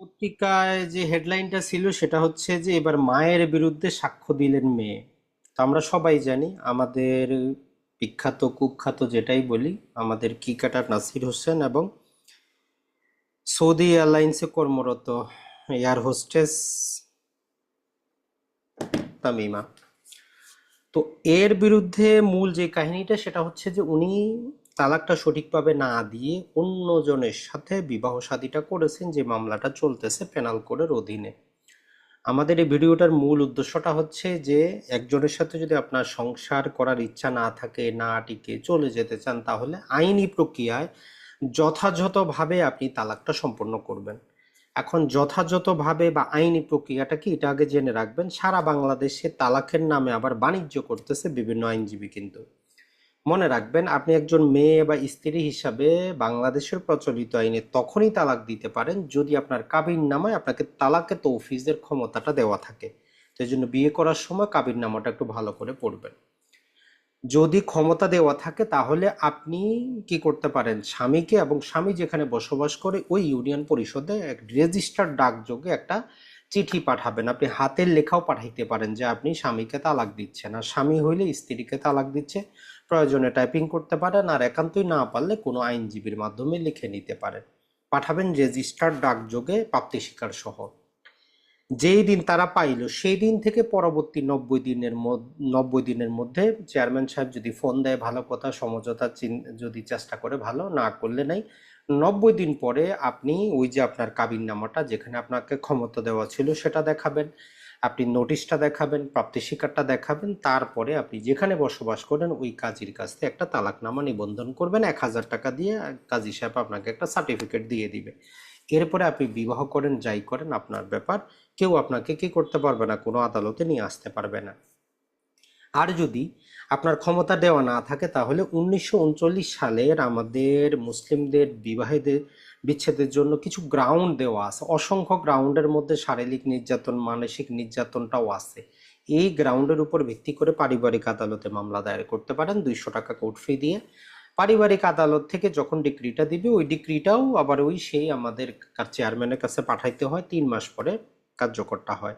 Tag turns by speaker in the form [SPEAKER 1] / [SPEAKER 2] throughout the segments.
[SPEAKER 1] পত্রিকায় যে হেডলাইনটা ছিল সেটা হচ্ছে যে এবার মায়ের বিরুদ্ধে সাক্ষ্য দিলেন মেয়ে। তো আমরা সবাই জানি, আমাদের বিখ্যাত, কুখ্যাত যেটাই বলি, আমাদের ক্রিকেটার নাসির হোসেন এবং সৌদি এয়ারলাইন্সে কর্মরত এয়ার হোস্টেস তামিমা। তো এর বিরুদ্ধে মূল যে কাহিনীটা, সেটা হচ্ছে যে উনি তালাকটা সঠিকভাবে না দিয়ে অন্যজনের সাথে বিবাহ শাদীটা করেছেন যে মামলাটা চলতেছে পেনাল কোডের অধীনে। আমাদের এই ভিডিওটার মূল উদ্দেশ্যটা হচ্ছে যে একজনের সাথে যদি আপনার সংসার করার ইচ্ছা না থাকে, না টিকে, চলে যেতে চান, তাহলে আইনি প্রক্রিয়ায় যথাযথভাবে আপনি তালাকটা সম্পন্ন করবেন। এখন যথাযথভাবে বা আইনি প্রক্রিয়াটা কি এটা আগে জেনে রাখবেন। সারা বাংলাদেশে তালাকের নামে আবার বাণিজ্য করতেছে বিভিন্ন আইনজীবী কিন্তু। মনে রাখবেন, আপনি একজন মেয়ে বা স্ত্রী হিসাবে বাংলাদেশের প্রচলিত আইনে তখনই তালাক দিতে পারেন যদি আপনার কাবিন নামায় আপনাকে তালাকে তৌফিজের ক্ষমতাটা দেওয়া থাকে। তো জন্য বিয়ে করার সময় কাবির নামাটা একটু ভালো করে পড়বেন। যদি ক্ষমতা দেওয়া থাকে তাহলে আপনি কি করতে পারেন? স্বামীকে এবং স্বামী যেখানে বসবাস করে ওই ইউনিয়ন পরিষদে এক রেজিস্টার ডাকযোগে একটা চিঠি পাঠাবেন। আপনি হাতের লেখাও পাঠাইতে পারেন যে আপনি স্বামীকে তালাক দিচ্ছেন। আর স্বামী হইলে স্ত্রীকে তালাক দিচ্ছে। প্রয়োজনে টাইপিং করতে পারেন আর একান্তই না পারলে কোনো আইনজীবীর মাধ্যমে লিখে নিতে পারেন। পাঠাবেন রেজিস্টার ডাকযোগে প্রাপ্তি স্বীকার সহ। যেই দিন তারা পাইল, সেই দিন থেকে পরবর্তী নব্বই দিনের নব্বই দিনের মধ্যে চেয়ারম্যান সাহেব যদি ফোন দেয়, ভালো কথা, সমঝোতা যদি চেষ্টা করে ভালো, না করলে নাই। নব্বই দিন পরে আপনি ওই যে আপনার কাবিন নামাটা যেখানে আপনাকে ক্ষমতা দেওয়া ছিল, সেটা দেখাবেন। আপনি নোটিশটা দেখাবেন প্রাপ্তি স্বীকারটা দেখাবেন, তারপরে আপনি যেখানে বসবাস করেন, ওই কাজীর কাছ থেকে একটা তালাকনামা নিবন্ধন করবেন, এক হাজার টাকা দিয়ে কাজী সাহেব আপনাকে একটা সার্টিফিকেট দিয়ে দিবে। এরপরে আপনি বিবাহ করেন, যাই করেন, আপনার ব্যাপার। কেউ আপনাকে কি করতে পারবে না, কোনো আদালতে নিয়ে আসতে পারবে না। আর যদি আপনার ক্ষমতা দেওয়া না থাকে, তাহলে উনিশশো উনচল্লিশ সালের আমাদের মুসলিমদের বিবাহেদের বিচ্ছেদের জন্য কিছু গ্রাউন্ড দেওয়া আছে। অসংখ্য গ্রাউন্ডের মধ্যে শারীরিক নির্যাতন, মানসিক নির্যাতনটাও আছে। এই গ্রাউন্ডের উপর ভিত্তি করে পারিবারিক আদালতে মামলা দায়ের করতে পারেন। দুইশো টাকা কোর্ট ফি দিয়ে। পারিবারিক আদালত থেকে যখন ডিক্রিটা দিবে, ওই ডিক্রিটাও আবার ওই সেই আমাদের চেয়ারম্যানের কাছে পাঠাইতে হয়। তিন মাস পরে কার্যকরটা হয়।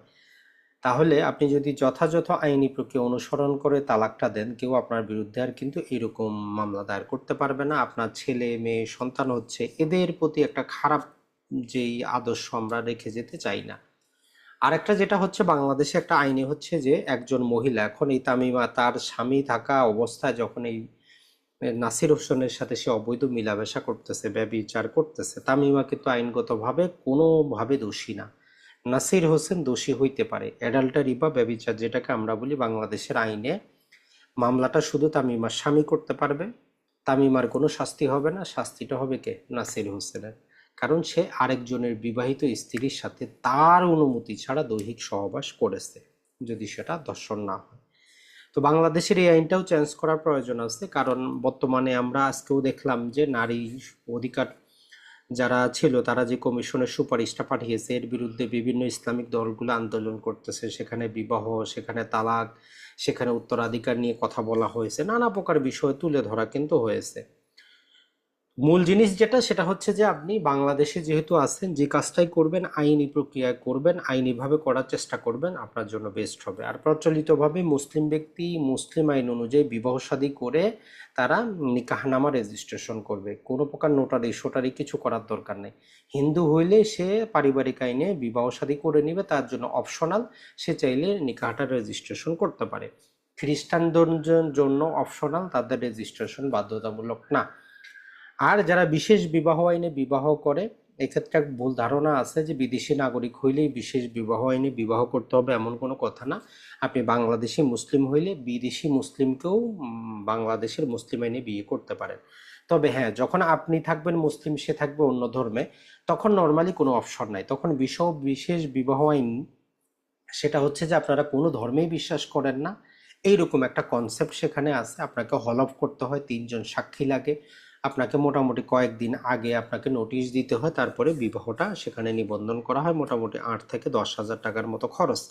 [SPEAKER 1] তাহলে আপনি যদি যথাযথ আইনি প্রক্রিয়া অনুসরণ করে তালাকটা দেন, কেউ আপনার বিরুদ্ধে আর কিন্তু এরকম মামলা দায়ের করতে পারবে না। আপনার ছেলে, মেয়ে, সন্তান হচ্ছে, এদের প্রতি একটা খারাপ যেই আদর্শ আমরা রেখে যেতে চাই না। আরেকটা যেটা হচ্ছে, বাংলাদেশে একটা আইনে হচ্ছে যে একজন মহিলা, এখন এই তামিমা তার স্বামী থাকা অবস্থায় যখন এই নাসির হোসেনের সাথে সে অবৈধ মিলামেশা করতেছে, ব্যবিচার করতেছে তামিমা কিন্তু আইনগতভাবে কোনোভাবে দোষী না। নাসির হোসেন দোষী হইতে পারে, অ্যাডাল্টারি বা ব্যবিচার যেটাকে আমরা বলি বাংলাদেশের আইনে। মামলাটা শুধু তামিমার স্বামী করতে পারবে, তামিমার কোনো শাস্তি হবে না, শাস্তিটা হবে কে? নাসির হোসেনের। কারণ সে আরেকজনের বিবাহিত স্ত্রীর সাথে তার অনুমতি ছাড়া দৈহিক সহবাস করেছে, যদি সেটা দর্শন না হয়। তো বাংলাদেশের এই আইনটাও চেঞ্জ করার প্রয়োজন আছে, কারণ বর্তমানে আমরা আজকেও দেখলাম যে নারী অধিকার যারা ছিল, তারা যে কমিশনের সুপারিশটা পাঠিয়েছে, এর বিরুদ্ধে বিভিন্ন ইসলামিক দলগুলো আন্দোলন করতেছে। সেখানে বিবাহ, সেখানে তালাক, সেখানে উত্তরাধিকার নিয়ে কথা বলা হয়েছে। নানা প্রকার বিষয় তুলে ধরা কিন্তু হয়েছে। মূল জিনিস যেটা, সেটা হচ্ছে যে আপনি বাংলাদেশে যেহেতু আছেন, যে কাজটাই করবেন, আইনি প্রক্রিয়ায় করবেন, আইনিভাবে করার চেষ্টা করবেন, আপনার জন্য বেস্ট হবে। আর প্রচলিতভাবে মুসলিম ব্যক্তি মুসলিম আইন অনুযায়ী বিবাহ শাদী করে তারা নিকাহনামা রেজিস্ট্রেশন করবে। কোনো প্রকার নোটারি সোটারি কিছু করার দরকার নেই। হিন্দু হইলে সে পারিবারিক আইনে বিবাহ শাদী করে নিবে, তার জন্য অপশনাল সে চাইলে নিকাহটা রেজিস্ট্রেশন করতে পারে। খ্রিস্টানদের জন্য অপশনাল তাদের রেজিস্ট্রেশন বাধ্যতামূলক না। আর যারা বিশেষ বিবাহ আইনে বিবাহ করে, এক্ষেত্রে এক ভুল ধারণা আছে যে বিদেশি নাগরিক হইলেই বিশেষ বিবাহ আইনে বিবাহ করতে হবে এমন কোনো কথা না। আপনি বাংলাদেশি মুসলিম হইলে বিদেশি মুসলিমকেও বাংলাদেশের মুসলিম আইনে বিয়ে করতে পারেন। তবে হ্যাঁ যখন আপনি থাকবেন মুসলিম, সে থাকবে অন্য ধর্মে, তখন নর্মালি কোনো অপশন নাই। তখন বিশেষ বিশেষ বিবাহ আইন, সেটা হচ্ছে যে আপনারা কোনো ধর্মেই বিশ্বাস করেন না। এইরকম একটা কনসেপ্ট সেখানে আছে। আপনাকে হল অফ করতে হয়, তিনজন সাক্ষী লাগে। আপনাকে মোটামুটি কয়েকদিন আগে আপনাকে নোটিশ দিতে হয়, তারপরে বিবাহটা সেখানে নিবন্ধন করা হয় মোটামুটি আট থেকে দশ হাজার টাকার মতো খরচ।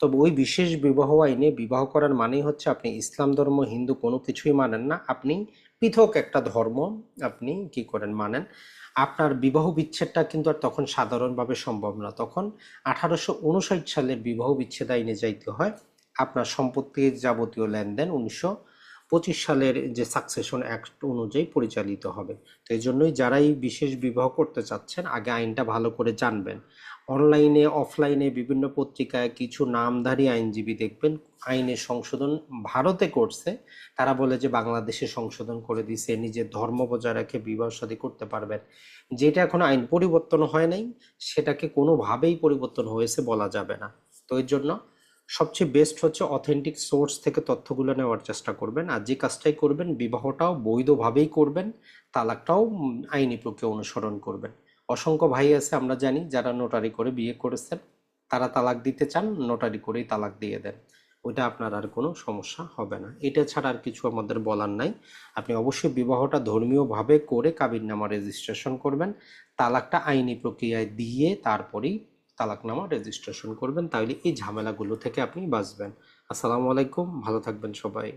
[SPEAKER 1] তবে ওই বিশেষ বিবাহ আইনে বিবাহ করার মানেই হচ্ছে আপনি ইসলাম ধর্ম, হিন্দু কোনো কিছুই মানেন না। আপনি পৃথক একটা ধর্ম আপনি কি করেন, মানেন। আপনার বিবাহ বিচ্ছেদটা কিন্তু আর তখন সাধারণভাবে সম্ভব না। তখন আঠারোশো উনষাট সালের বিবাহ বিচ্ছেদ আইনে যাইতে হয়। আপনার সম্পত্তির যাবতীয় লেনদেন উনিশশো পঁচিশ সালের যে সাকসেশন অ্যাক্ট অনুযায়ী পরিচালিত হবে। তো এই জন্যই যারাই বিশেষ বিবাহ করতে চাচ্ছেন, আগে আইনটা ভালো করে জানবেন। অনলাইনে অফলাইনে বিভিন্ন পত্রিকায় কিছু নামধারী আইনজীবী দেখবেন, আইনের সংশোধন ভারতে করছে। তারা বলে যে বাংলাদেশে সংশোধন করে দিছে নিজের ধর্ম বজায় রেখে বিবাহ শাদী করতে পারবেন। যেটা এখন আইন পরিবর্তন হয় নাই, সেটাকে কোনোভাবেই পরিবর্তন হয়েছে বলা যাবে না। তো এর জন্য সবচেয়ে বেস্ট হচ্ছে অথেন্টিক সোর্স থেকে তথ্যগুলো নেওয়ার চেষ্টা করবেন। আর যে কাজটাই করবেন, বিবাহটাও বৈধভাবেই করবেন, তালাকটাও আইনি প্রক্রিয়া অনুসরণ করবেন। অসংখ্য ভাই আছে, আমরা জানি, যারা নোটারি করে বিয়ে করেছেন, তারা তালাক দিতে চান নোটারি করেই তালাক দিয়ে দেন। ওইটা আপনার আর কোনো সমস্যা হবে না। এটা ছাড়া আর কিছু আমাদের বলার নাই। আপনি অবশ্যই বিবাহটা ধর্মীয়ভাবে করে কাবিননামা রেজিস্ট্রেশন করবেন। তালাকটা আইনি প্রক্রিয়ায় দিয়ে তারপরেই তালাকনামা রেজিস্ট্রেশন করবেন তাহলে এই ঝামেলাগুলো থেকে আপনি বাঁচবেন। আসসালামু আলাইকুম ভালো থাকবেন সবাই।